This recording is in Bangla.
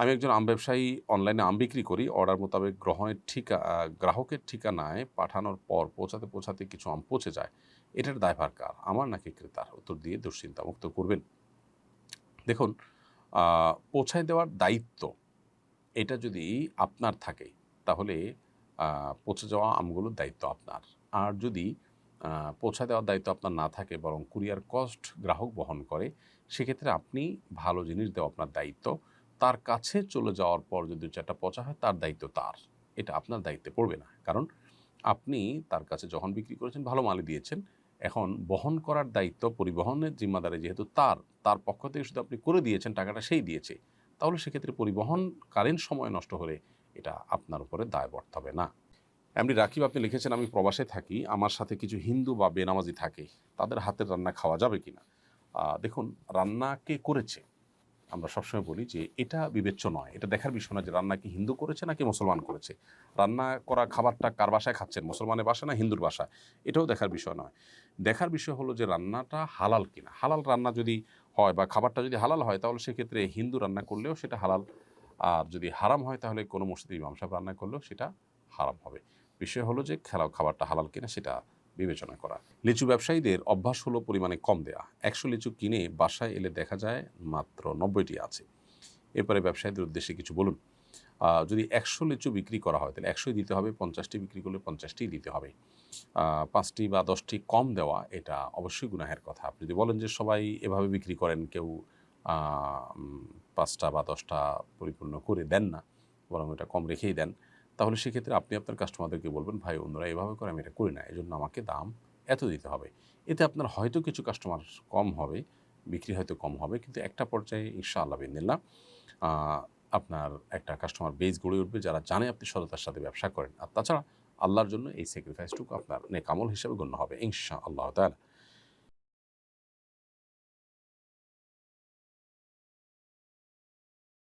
আমি একজন আম ব্যবসায়ী অনলাইনে আম বিক্রি করি। অর্ডার মোতাবেক গ্রহণের ঠিকা গ্রাহকের ঠিকানায় পাঠানোর পর পৌঁছাতে পৌঁছাতে কিছু আম পচে যায়। এটার দায়ভার কার? আমার নাকি ক্রেতার? উত্তর দিয়ে দুশ্চিন্তা মুক্ত করবেন। দেখুন পৌঁছায় দেওয়ার দায়িত্ব, এটা যদি আপনার থাকে, তাহলে পচে যাওয়া আমগুলোর দায়িত্ব আপনার। আর যদি পৌঁছা দেওয়ার দায়িত্ব আপনার না থাকে, বরং কুরিয়ার কস্ট গ্রাহক বহন করে, সেক্ষেত্রে আপনি ভালো জিনিস দেওয়া আপনার দায়িত্ব। তার কাছে চলে যাওয়ার পর যদি দু চারটা পচা হয়, তার দায়িত্ব তার। এটা আপনার দায়িত্বে পড়বে না। কারণ আপনি তার কাছে যখন বিক্রি করেছেন, ভালো মালে দিয়েছেন, এখন বহন করার দায়িত্ব পরিবহনের জিম্মাদারি যেহেতু তার তার পক্ষ থেকে শুধু আপনি করে দিয়েছেন, টাকাটা সেই দিয়েছে, তাহলে সেক্ষেত্রে পরিবহনকালীন সময় নষ্ট হলে এটা আপনার উপরে দায় বর্ত হবে না। এমনি রাকিব, আপনি লিখেছেন, আমি প্রবাসে থাকি, আমার সাথে কিছু হিন্দু বা বেনামাজি থাকে, তাদের হাতের রান্না খাওয়া যাবে কি না দেখুন, রান্না কে করেছে? আমরা সবসময় বলি যে এটা বিবেচ্য নয়। এটা দেখার বিষয় না যে রান্না কি হিন্দু করেছে নাকি মুসলমান করেছে। রান্না করা খাবারটা কার বাসায় খাচ্ছেন? মুসলমানের বাসা না হিন্দুর বাসা? এটাও দেখার বিষয় নয়। দেখার বিষয় হলো যে রান্নাটা হালাল কিনা। হালাল রান্না যদি হয় বা খাবারটা যদি হালাল হয়, তাহলে সেক্ষেত্রে হিন্দু রান্না করলেও সেটা হালাল। আর যদি হারাম হয়, তাহলে কোনো মসজিদ ইমাম সাহেব রান্না করলেও সেটা হারাম হবে। বিষয় হলো যে খেলা খাবারটা হালাল কিনা, সেটা বিবেচনা করা। লিচু ব্যবসায়ীদের অভ্যাস হলো পরিমাণে কম দেয়া। একশো লিচু কিনে বাসায় এলে দেখা যায় মাত্র নব্বইটি আছে। এরপরে ব্যবসায়ীদের উদ্দেশ্যে কিছু বলুন। যদি একশো লিচু বিক্রি করা হয়, তাহলে একশোই দিতে হবে, পঞ্চাশটি বিক্রি করলে পঞ্চাশটিই দিতে হবে। পাঁচটি বা দশটি কম দেওয়া, এটা অবশ্যই গুনাহের কথা। আপনি যদি বলেন যে সবাই এভাবে বিক্রি করেন, কেউ পাঁচটা বা দশটা পরিপূর্ণ করে দেন না, বরং এটা কম রেখেই দেন তাহলে সেক্ষেত্রে আপনি আপনার কাস্টমারদেরকে বলবেন, ভাই অন্যরা এভাবে করে আমি এটা করি না। এজন্য আমাকে দাম এত দিতে হবে। এতে আপনার হয়তো কিছু কাস্টমার কম হবে, বিক্রি হয়তো কম হবে, কিন্তু একটা পর্যায়ে ইনশাআল্লাহ বিন্দিল্লা আপনার একটা কাস্টমার বেস গড়ে উঠবে যারা জানে আপনি সততার সাথে ব্যবসা করেন। আর তাছাড়া আল্লাহর জন্য এই স্যাক্রিফাইসটুকু আপনার নেকামল হিসাবে গণ্য হবে ইনশা আল্লাহ তাআলা।